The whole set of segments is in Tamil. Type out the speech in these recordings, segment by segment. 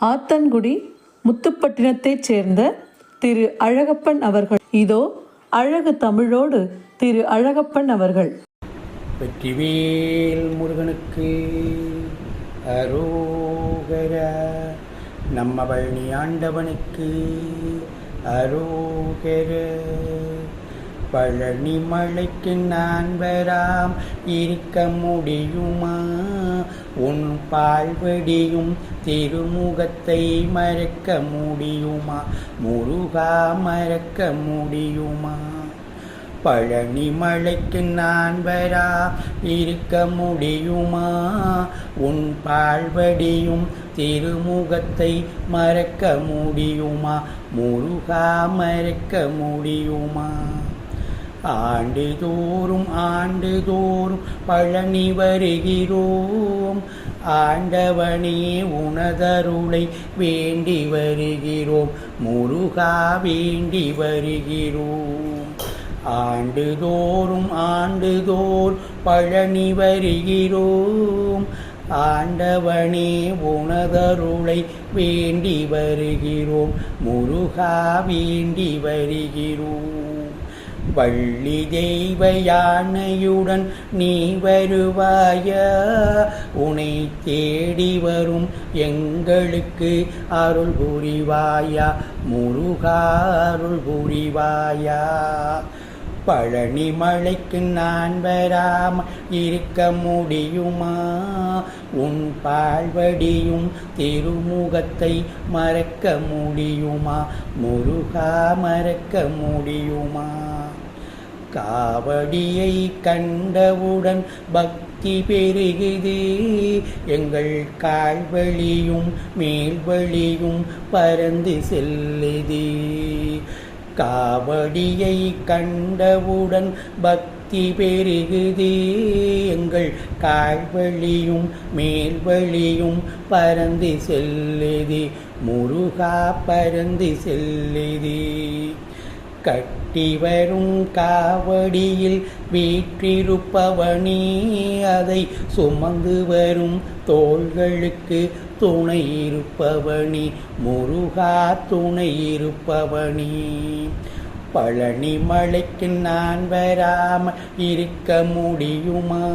ஆத்தன்குடி முத்துப்பட்டினத்தைச் சேர்ந்த திரு அழகப்பன் அவர்கள். இதோ அழகு தமிழோடு திரு அழகப்பன் அவர்கள். வெற்றிவேல் முருகனுக்கு அரோகர நம்ம பழனி ஆண்டவனுக்கு அரோகர. பழனி மலைக்கு நான் வராம். இருக்க முடியுமா? உன் பால்வடியும் திருமுகத்தை மறக்க முடியுமா? முருகா மறக்க முடியுமா? பழனி மலைக்கு நான் வரா இருக்க முடியுமா? உன் பால்வடியும் திருமுகத்தை மறக்க முடியுமா? முருகா மறக்க முடியுமா? ஆண்டுதோறும் ஆண்டுதோறும் பழனி வருகிறோம். ஆண்டவனே உனதருளை வேண்டி வருகிறோம். முருகா வேண்டி வருகிறோம். ஆண்டுதோறும் ஆண்டுதோர் பழனி வருகிறோம். ஆண்டவனே உனதருளை வேண்டி வருகிறோம். முருகா வேண்டி வருகிறோம். வள்ளி தெய்வ யானையுடன் நீ வருவாயா? உனை தேடி வரும் எங்களுக்கு அருள் புரிவாயா? முருகா அருள் புரிவாயா? பழனி மலைக்கு நான் வராம இருக்க முடியுமா? உன் பால்வடியும் திருமுகத்தை மறக்க முடியுமா? முருகா மறக்க முடியுமா? காவடியை கண்டவுடன் பக்தி பெருகுது. எங்கள் கால்வழியும் மேல்வழியும் பறந்து செல்லுது. காவடியை கண்டவுடன் பக்தி பெருகுது. எங்கள் கால்வழியும் மேல்வழியும் பறந்து செல்லுது. முருகா பறந்து செல்லுது. கட்டி வரும் காவடியில் வீற்றிருப்பவனி அதை சுமந்து வரும் தோள்களுக்கு துணை இருப்பவனி முருகா துணை இருப்பவனி. பழனி மலைக்கு நான் வராமல் இருக்க முடியுமா?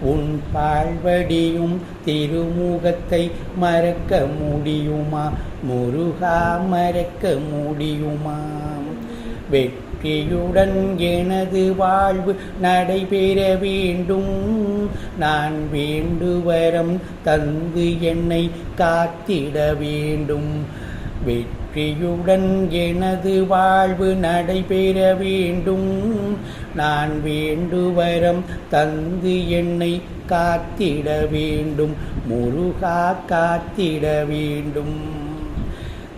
உன் பால்வடியும் திருமுகத்தை மறக்க முடியுமா? முருகா மறக்க முடியுமா? வெற்றியுடன் எனது வாழ்வு நடைபெற வேண்டும். நான் வேண்டுவரம் தந்து என்னை காத்திட வேண்டும். வெற்றியுடன் எனது வாழ்வு நடைபெற வேண்டும். நான் வேண்டுவரம் தந்து என்னை காத்திட வேண்டும். முருகா காத்திட வேண்டும்.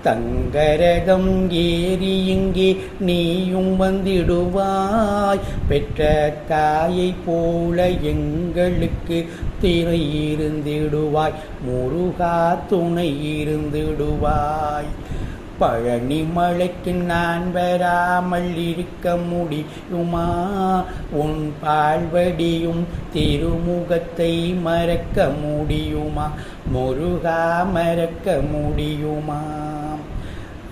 தங்கரகம் ஏறி இங்கே நீயும் வந்திடுவாய். பெற்ற தாயை போல எங்களுக்கு திரை இருந்திடுவாய். முருகா துணை இருந்திடுவாய். பழனி மலைக்கு நான் வராமல் இருக்க முடியுமா? உன் பால்வடியும் திருமுகத்தை மறக்க முடியுமா? முருகா மறக்க முடியுமா?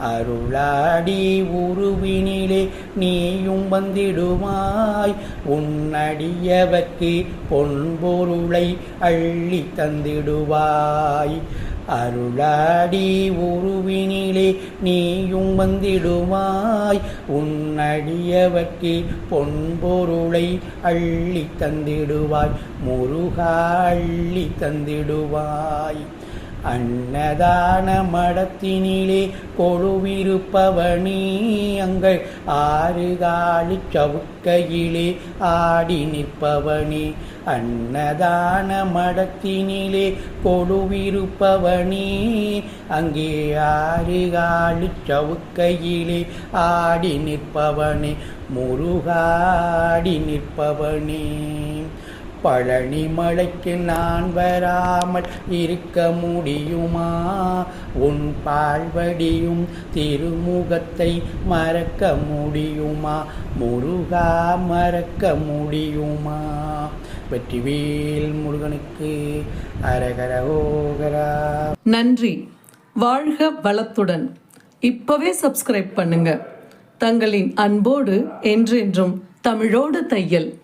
அருளாடி உருவினிலே நீயும் வந்திடுவாய். உன்னடியவர்க்கு பொன்பொருளை அள்ளி தந்திடுவாய். அருளாடி உருவினிலே நீயும் வந்திடுவாய். உன்னடியவர்க்கு பொன்பொருளை அள்ளி தந்திடுவாய். முருகா அள்ளி தந்திடுவாய். அன்னதான மடத்தினிலே கொழுவிருப்பவனே அங்கள் ஆறு காலி சவுக்கையிலே ஆடி நிற்பவனே. அன்னதான மடத்தினிலே கொழுவிருப்பவனே அங்கே ஆறு காலி சவுக்கையிலே ஆடி நிற்பவனே. முருகாடி நிற்பவனே. பழனி மலைக்கு நான் வராமல் இருக்க முடியுமா? உன் பால்வடியும் திருமுகத்தை மறக்க முடியுமா? முருகா மறக்க முடியுமா? வெற்றிவேல் முருகனுக்கு அரகரகோகரா நன்றி. வாழ்க வளத்துடன். இப்பவே சப்ஸ்கிரைப் பண்ணுங்க. தங்களின் அன்போடு என்றென்றும் தமிழோடு தையல்.